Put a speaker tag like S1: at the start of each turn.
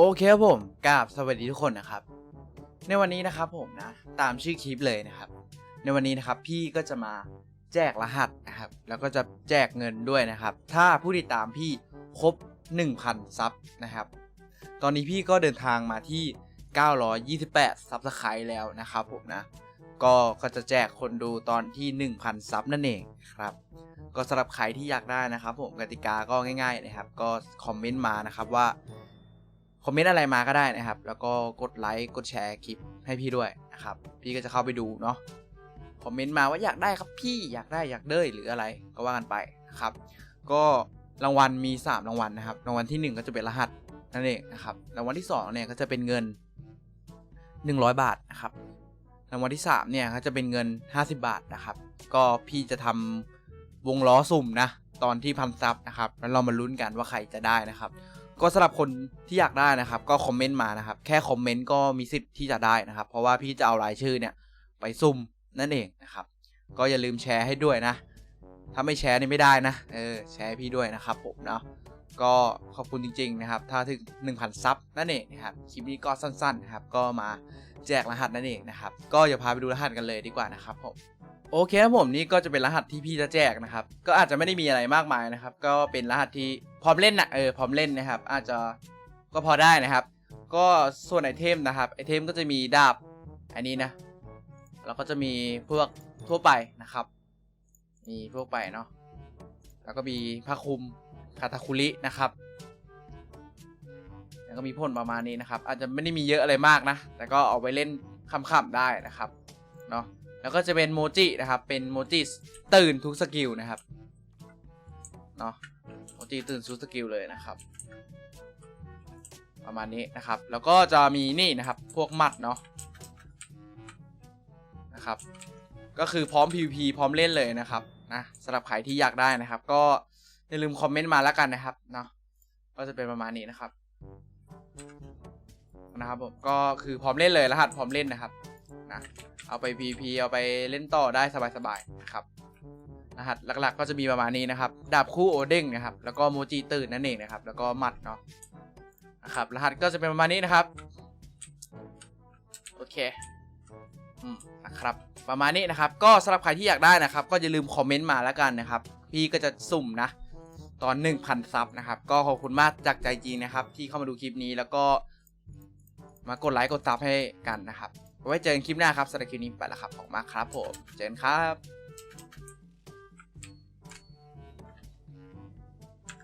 S1: โอเคครับผมกราบสวัสดีทุกคนนะครับ ในวันนี้นะครับผมนะ ตามชื่อคลิปเลยนะครับ ในวันนี้นะครับพี่ก็จะมาแจกรหัสนะครับ แล้วก็จะแจกเงินด้วยนะครับ ถ้าผู้ติดตามพี่ครบ 1,000 ซับนะครับ ตอนนี้พี่ก็เดินทางมาที่ 928 ซับสไครต์แล้วนะครับผมนะ ก็ก็จะแจกคนดูตอนที่ 1,000 ซับนั่นเองครับ ก็สำหรับใครที่อยากได้นะครับ ผมกติกาก็ง่ายๆนะครับ ก็คอมเมนต์มานะครับว่า อมเมนต์อะไรมาก็ได้นะครับ แล้วก็กดไลค์กดแชร์คลิปให้พี่ด้วยนะครับ พี่ก็จะเข้าไปดูเนาะคอมเมนต์มาว่าอยากได้ครับพี่อยากได้อยากเด้ยหรืออะไรก็ว่ากันไปนะครับ ก็รางวัลมี 3 รางวัลนะครับ รางวัลทีหนึ่1 ก็จะเป็นรหัสนั่นเองนะครับ รางวัลที่2เนี่ยก็จะเป็นเงิน 100 บาทนะครับ รางวัลที่3เนี่ยก็จะเป็นเงิน 50 บาทนะครับ ก็พี่จะทำวงล้อสุ่มนะตอนที่พันซับนะครับ แล้วเรามาลุ้นกันว่าใครจะได้นะครับ ก็สำหรับคนที่อยากได้นะครับ ก็คอมเมนต์มานะครับ แค่คอมเมนต์ก็มีสิทธิ์ที่จะได้นะครับ เพราะว่าพี่จะเอารายชื่อเนี่ยไปซุ่มนั่นเองนะครับ ก็อย่าลืมแชร์ให้ด้วยนะ ถ้าไม่แชร์นี่ไม่ได้นะ เออแชร์พี่ด้วยนะครับผมเนาะก็ขอบคุณจริง ๆ นะครับ ถ้าถึง 1,000 ซับนั่นเองนะครับ คลิปนี้ก็สั้นๆนะครับ ก็มาแจกรหัสนั่นเองนะครับ ก็อย่าพาไปดูรหัสกันเลยดีกว่านะครับผม โอเคครับผมนี่ก็จะเป็นรหัสที่พี่จะแจกนะครับ ก็อาจจะไม่ได้มีอะไรมากมายนะครับ ก็เป็นรหัสที่พร้อมเล่นนะเออพร้อมเล่นนะครับ อาจจะก็พอได้นะครับ ก็ส่วนไอเทมนะครับไอเทมก็จะมีดาบอันนี้นะแล้วก็จะมีพวกทั่วไปนะครับ มีทั่วไปเนาะแล้วก็มีผ้าคลุมคาตาคุรินะครับแล้วก็มีพ่นประมาณนี้นะครับ อาจจะไม่ได้มีเยอะอะไรมากนะ แต่ก็เอาไปเล่นขำๆได้นะครับเนาะ แล้วก็จะเป็นโมจินะครับ เป็นโมจิตื่นทุกสกิลนะครับเนาะโมจิตื่นทุกสกิลเลยนะครับ ประมาณนี้นะครับ แล้วก็จะมีนี่นะครับ พวกหมัดเนาะนะครับ ก็คือพร้อม PVP พร้อมเล่นเลยนะครับนะสำหรับใครที่อยากได้นะครับ ก็อย่าลืมคอมเมนต์มาแล้วกันนะครับเนาะก็จะเป็นประมาณนี้นะครับนะครับผมก็คือพร้อมเล่นเลยรหัสพร้อมเล่นนะครับ นะเอาไป PP เอาไปเล่นต่อได้สบายๆนะครับรหัสหลักๆ ก็จะมีประมาณนี้นะครับ ดาบคู่โอเด้งนะครับ แล้วก็โมจิตื่นนั่นเองนะครับ แล้วก็มัดเนาะนะครับ รหัสก็จะเป็นประมาณนี้นะครับ โอเค อืม นะครับ ประมาณนี้นะครับ ก็สำหรับใครที่อยากได้นะครับ ก็อย่าลืมคอมเมนต์มาแล้วกันนะครับ พี่ก็จะสุ่มนะ ตอน 1,000 ซับนะครับ ก็ขอบคุณมากจากใจจริงนะครับ ที่เข้ามาดูคลิปนี้แล้วก็มากดไลค์กดซับให้กันนะครับ ไว้เจอกันคลิปหน้าครับสำหรับคลิปนี้ไปแล้วครับขอบคุณมากครับผมเจอกันครับ